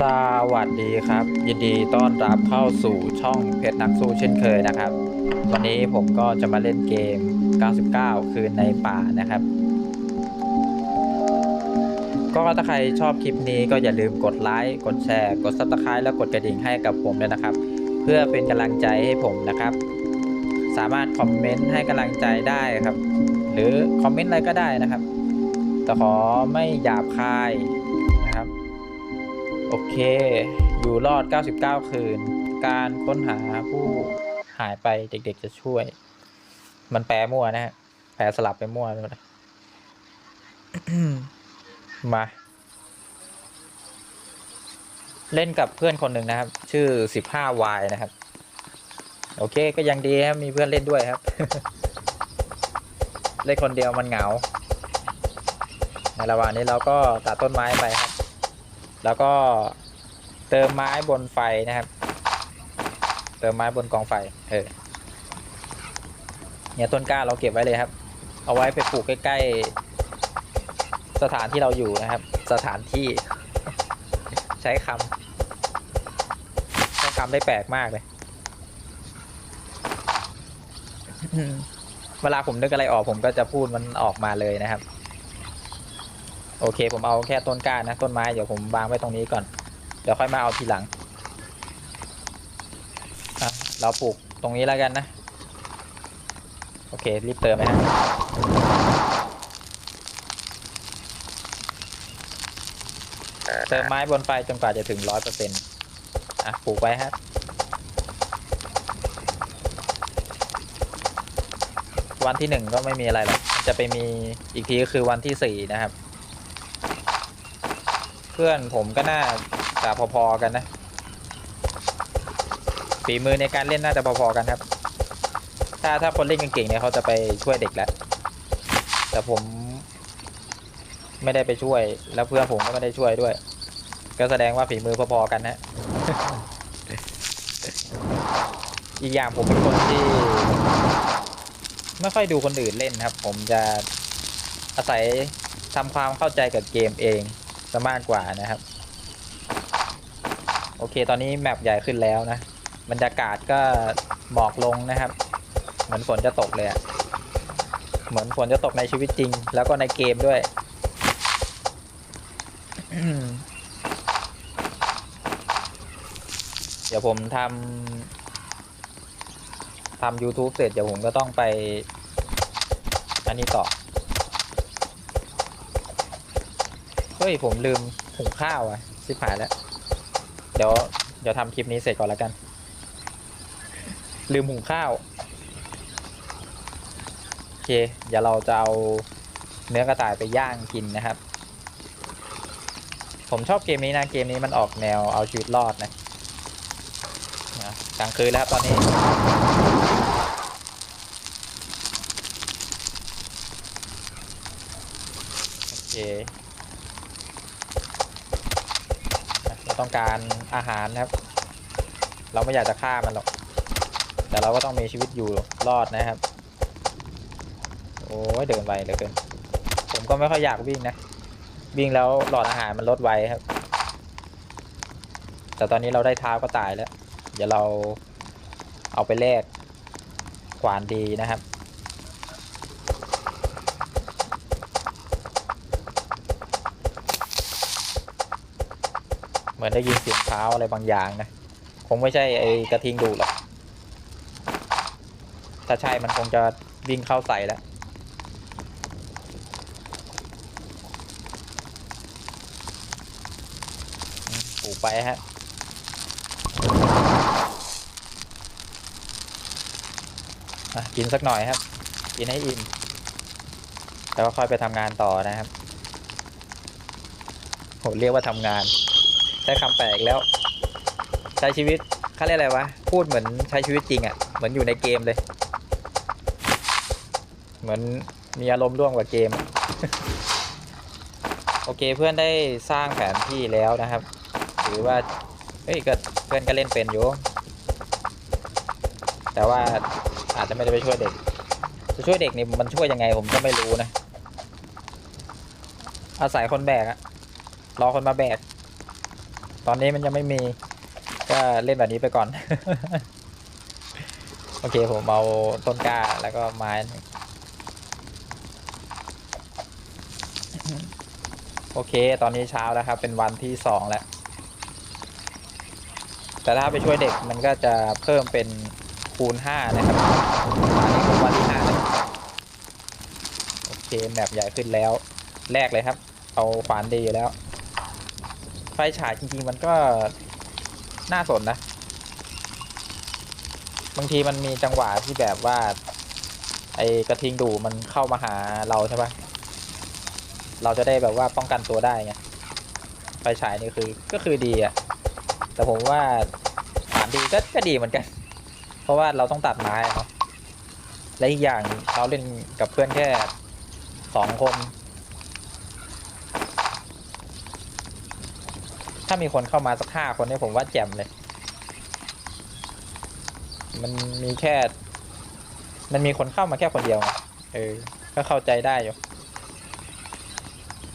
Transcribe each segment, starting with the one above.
สวัสดีครับ ยินดีต้อนรับเข้าสู่ช่องเพชรนักสู้เช่นเคยนะครับ วันนี้ผมก็จะมาเล่นเกม 99 คืนในป่านะครับ ก็ถ้าใครชอบคลิปนี้ก็อย่าลืมกดไลค์กดแชร์ กด subscribe แล้วกดกระดิ่งให้กับผมด้วยนะครับ เพื่อเป็นกำลังใจให้ผมนะครับ สามารถคอมเมนต์ให้กำลังใจได้ครับ หรือคอมเมนต์อะไรก็ได้นะครับแต่ขอไม่หยาบคาย โอเค อยู่รอด 99 คืน การค้นหาผู้หายไปเด็กๆจะช่วย มันแปลมั่วนะฮะ แปลสลับไปมั่วเลยมา เล่นกับเพื่อนคนหนึ่งนะครับ ชื่อ 15Y นะครับ โอเค ก็ยังดีครับ มีเพื่อนเล่นด้วยครับ เล่นคนเดียวมันเหงา ในระหว่างนี้เราก็ตัดต้นไม้ไปครับ แล้วก็เติมไม้บนไฟนะครับ เติมไม้บนกองไฟ เออ เนี่ยต้นกล้าเราเก็บไว้เลยครับ เอาไว้ไปปลูกใกล้ๆสถานที่เราอยู่นะครับ สถานที่ ใช้คำใช้คำได้แปลกมากเลย เวลาผมนึกอะไรออกผมก็จะพูดมันออกมาเลยนะครับ โอเค ผมเอาแค่ต้นกล้านะต้นไม้เดี๋ยวผมวางไว้ตรงนี้ก่อน เดี๋ยวค่อยมาเอาทีหลังเราปลูกตรงนี้แล้วกันนะ โอเค รีบเติมไหมฮะเติมไม้บนไฟจนกว่าจะถึงร้อยเปอร์เซ็นต์อะปลูกไว้ฮะวันที่หนึ่งก็ไม่มีอะไรหรอกจะไปมีอีกทีก็คือวันที่สี่นะครับ เพื่อนผมก็น่าจะพอๆกันนะฝีมือในการเล่นน่าจะพอๆกันครับ ถ้าถ้าคนเล่นเก่งๆเนี่ยเขาจะไปช่วยเด็กแล้ว แต่ผมไม่ได้ไปช่วย แล้วเพื่อนผมก็ไม่ได้ช่วยด้วย ก็แสดงว่าฝีมือพอๆกันนะอีกอย่างผมเป็นคนที่ ไม่ค่อยดูคนอื่นเล่นครับ ผมจะอาศัยทำความเข้าใจกับเกมเอง จะมากกว่านะครับ โอเค ตอนนี้แมปใหญ่ขึ้นแล้วนะบรรยากาศก็หมอกลงนะครับ เหมือนฝนจะตกเลยอะเหมือนฝนจะตกในชีวิตจริง แล้วก็ในเกมด้วยเดี๋ยวผมทำทำ YouTube เสร็จเดี๋ยวผมก็ต้องไป อันนี้ต่อ เฮ้ยผมลืมหุงข้าวอะสิบหายแล้ว เดี๋ยวเดี๋ยวทำคลิปนี้เสร็จก่อนแล้วกัน ลืมหุงข้าว โอเค เดี๋ยวเราจะเอาเนื้อกระต่ายไปย่างกินนะครับ ผมชอบเกมนี้นะ เกมนี้มันออกแนวเอาชีวิตรอดนะกลางคืนแล้วตอนนี้ โอเค ต้องการอาหารนะครับ เราไม่อยากจะฆ่ามันหรอก แต่เราก็ต้องมีชีวิตอยู่รอดนะครับ โอ้ยเดินไปเหลือเกิน ผมก็ไม่ค่อยอยากวิ่งนะ วิ่งแล้วหลอดอาหารมันลดไวครับ แต่ตอนนี้เราได้เท้าก็ตายแล้ว เดี๋ยวเราเอาไปแลกขวานดีนะครับ มือนได้ยินเสียงเท้าอะไรบางอย่างนะ คงไม่ใช่ไอ้กระทิงดูหรอก ถ้าใช่มันคงจะวิ่งเข้าใส่แล้วปลูกไปฮะอะกินสักหน่อยครับ กินให้อิ่ม แล้วก็ค่อยไปทำงานต่อนะครับโหเรียกว่าทำงาน ใช้คำแปลกแล้ว ใช้ชีวิตเขาเรียกอะไรวะ พูดเหมือนใช้ชีวิตจริงอะ่ะ เหมือนอยู่ในเกมเลย เหมือนมีอารมณ์ร่วมกับเกม โอเคเพื่อนได้สร้างแผนที่แล้วนะครับ หรือว่า เฮ้ยก็เพื่อนก็เล่นเป็นอยู่ แต่ว่าอาจจะไม่ได้ไปช่วยเด็กจะช่วยเด็กนี่มันช่วยยังไงผมก็ไม่รู้นะ อาศัยคนแบกอะรอคนมาแบก ตอนนี้มันยังไม่มี ก็เล่นแบบนี้ไปก่อน โอเคผมเอาต้นกล้าแล้วก็ไม้โอเค ตอนนี้เช้าแล้วครับ เป็นวันที่สองแล้ว แต่ถ้าไปช่วยเด็กมันก็จะเพิ่มเป็นคูณห้านะครับอันนี้คือวันที่ห้าแล้วโอเคแมปใหญ่ขึ้นแล้ว แรกเลยครับ เอาขวานดีอยู่แล้ว ไฟฉายจริงๆมันก็น่าสนนะ บางทีมันมีจังหวะที่แบบว่า ไอ้กระทิงดูมันเข้ามาหาเราใช่ปะเราจะได้แบบว่าป้องกันตัวได้ไงไฟฉายนี่คือก็คือดีอะแต่ผมว่าฐานดีก็ก็ดีเหมือนกัน เพราะว่าเราต้องตัดไม้เนาะและอีกอย่างเราเล่นกับเพื่อนแค่สองคน ถ้ามีคนเข้ามาสักห้าคนเนี่ยผมว่าแจ่มเลย มันมีแค่ มันมีคนเข้ามาแค่คนเดียว เออ ก็เข้าใจได้อยู่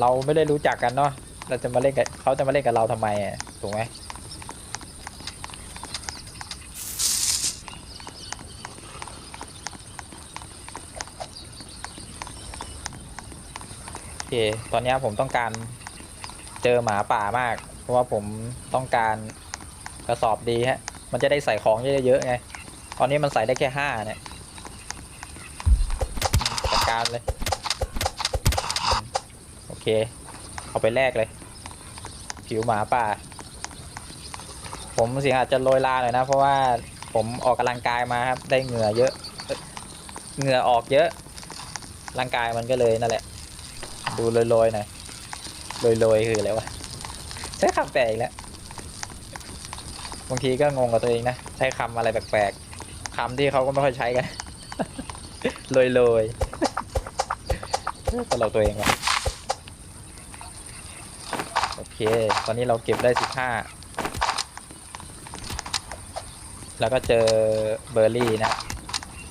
เราไม่ได้รู้จักกันเนาะ เราจะมาเล่นกับเขาจะมาเล่นกับเราทำไมอะถูกไหมโอเคตอนนี้ผมต้องการเจอหมาป่ามาก เพราะว่าผมต้องการกระสอบดีฮะ มันจะได้ใส่ของเยอะๆไง ตอนนี้มันใส่ได้แค่ห้าเนี่ยจัดการเลย โอเค เอาไปแลกเลย ผิวหมาป่า ผมเสียงอาจจะโรยลาหน่อยนะ เพราะว่าผมออกกำลังกายมาครับ ได้เหงื่อเยอะ เหงื่อออกเยอะ ร่างกายมันก็เลยนั่นแหละ ดูโรยๆหน่อยโรยๆคืออะไรวะ ใช้คำแปลกอีกแล้วบางทีก็งงกับตัวเองนะ ใช้คำอะไรแปลกๆคำที่เขาก็ไม่ค่อยใช้กันโรยๆตลกตัวเองว่ะโอเค ตอนนี้เราเก็บได้สิบห้าแล้วก็เจอเบอร์รี่นะ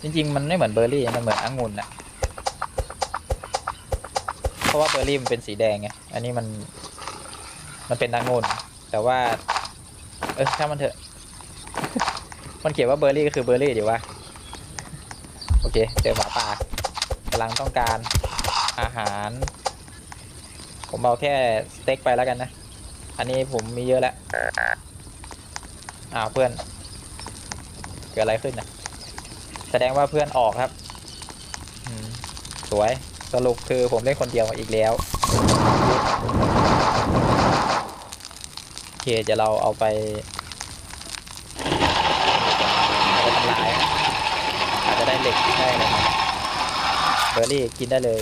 จริง ๆ มันไม่เหมือนเบอร์รี่ มันเหมือนองุ่นนะเพราะว่าเบอร์รี่มันเป็นสีแดงไง อันนี้มัน มันเป็นองุ่นแต่ว่า เออถ้ามันเถอะ มันเขียนว่าเบอร์รี่ก็คือเบอร์รี่ดีวะโอเค เจอหมาป่ากำลังต้องการอาหาร ผมเอาแค่สเต็กไปแล้วกันนะ อันนี้ผมมีเยอะแล้วอ้าวเพื่อน เกิดอะไรขึ้นนะแสดงว่าเพื่อนออกครับสวยสรุปคือผมเล่นคนเดียวอีกแล้ว โอเคจะเราเอาไปเอาไปทำลายอาจจะได้เหล็กได้อะไรมาเบอร์รี่กินได้เลย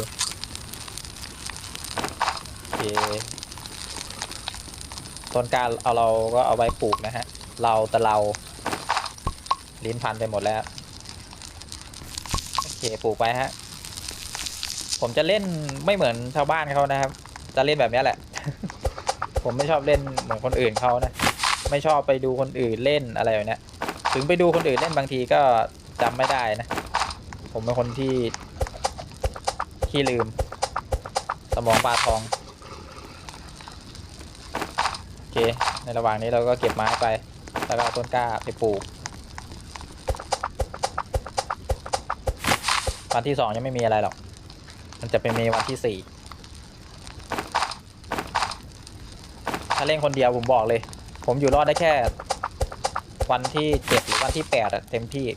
โอเคต้นกล้าเอาเราก็เอาไว้ปลูกนะฮะ เราแต่เรา ลิ้นพันไปหมดแล้วโอเคปลูกไปฮะ ผมจะเล่นไม่เหมือนชาวบ้านเขานะครับ จะเล่นแบบนี้แหละ ผมไม่ชอบเล่นเหมือนคนอื่นเขานะ ไม่ชอบไปดูคนอื่นเล่นอะไรแบบเนี้ยถึงไปดูคนอื่นเล่นบางทีก็จำไม่ได้นะ ผมเป็นคนที่ขี้ลืม สมองปลาทองโอเค ในระหว่างนี้เราก็เก็บไม้ไป แล้วก็เอาต้นกล้าไปปลูกวันที่สองยังไม่มีอะไรหรอก มันจะเป็นมีวันที่สี่ ถ้าเล่นคนเดียวผมบอกเลย ผมอยู่รอดได้แค่ วันที่เจ็ดหรือวันที่แปดอะเต็มที่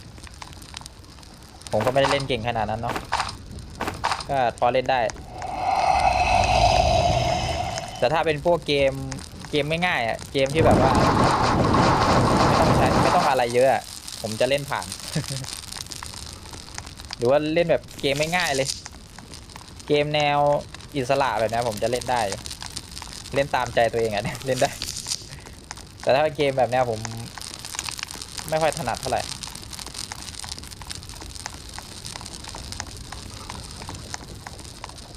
ผมก็ไม่ได้เล่นเก่งขนาดนั้นเนาะก็พอเล่นได้ แต่ถ้าเป็นพวกเกมเกมง่ายๆอะเกมที่แบบว่า ไม่ต้องใช้ไม่ต้องอะไรเยอะอะผมจะเล่นผ่าน หรือว่าเล่นแบบเกมไม่ง่ายเลย เกมแนวอิสระแบบนี้ผมจะเล่นได้ เล่นตามใจตัวเองอะเล่นได้ แต่ถ้าเกมแบบเนี้ยผม ไม่ค่อยถนัดเท่าไหร่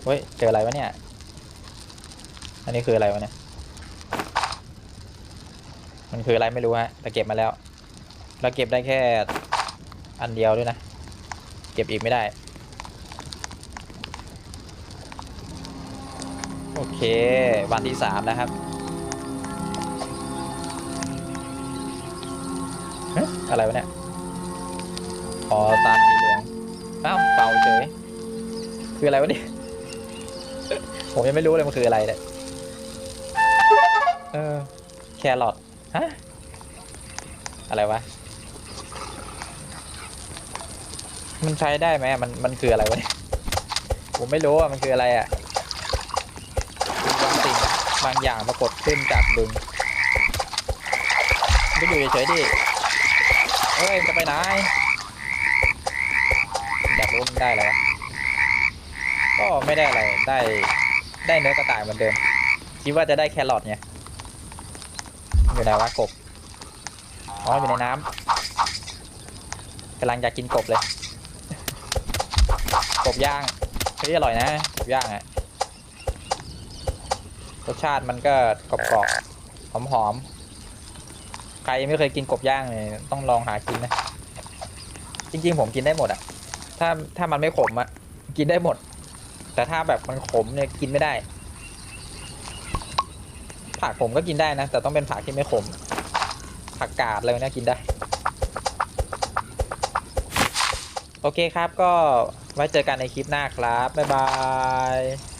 เฮ้ย เจออะไรวะเนี่ย อันนี้คืออะไรวะเนี่ย มันคืออะไรไม่รู้ฮะแต่เก็บมาแล้วแล้วเก็บได้แค่อันเดียวด้วยนะ เก็บอีกไม่ได้ โอเค วันที่สามแล้วครับเอ๊ะอะไรวะเนี่ยออตาสีเหลืองอ้าวเป่าเฉย คืออะไรวะเนี่ย ผมยังไม่รู้เลยมันคืออะไรเนี่ย เออ แครอท ฮะ อะไรวะ มันใช้ได้ไหมมัน มันคืออะไรวะเนี่ย ผมไม่รู้อะ มันคืออะไรอะ บางอย่างปรากฏขึ้นจากบึงก็อยู่เฉยๆดิเอ้ยจะไปไหนอยากรู้มันได้อะไรวก็ไม่ได้อะไรได้ได้เนื้อกระต่ายเหมือนเดิมคิดว่าจะได้แครอทไงอยู่ไหนวะกบอ๋ออยู่ในน้ำกำลังอยากกินกบเลย กบย่างเฮ้ยอร่อยนะกบย่างอะ รสชาติมันก็กรอบๆหอมๆใครยังไม่เคยกินกบย่างเลยต้องลองหากินนะ จริงๆ ผมกินได้หมดอะถ้าถ้ามันไม่ขมอะกินได้หมด แต่ถ้าแบบมันขมเนี่ยกินไม่ได้ ผักผมก็กินได้นะ แต่ต้องเป็นผักที่ไม่ขม ผักกาดอะไรเนี้ยกินได้ โอเคครับก็ไว้เจอกันในคลิปหน้าครับ บ๊ายบาย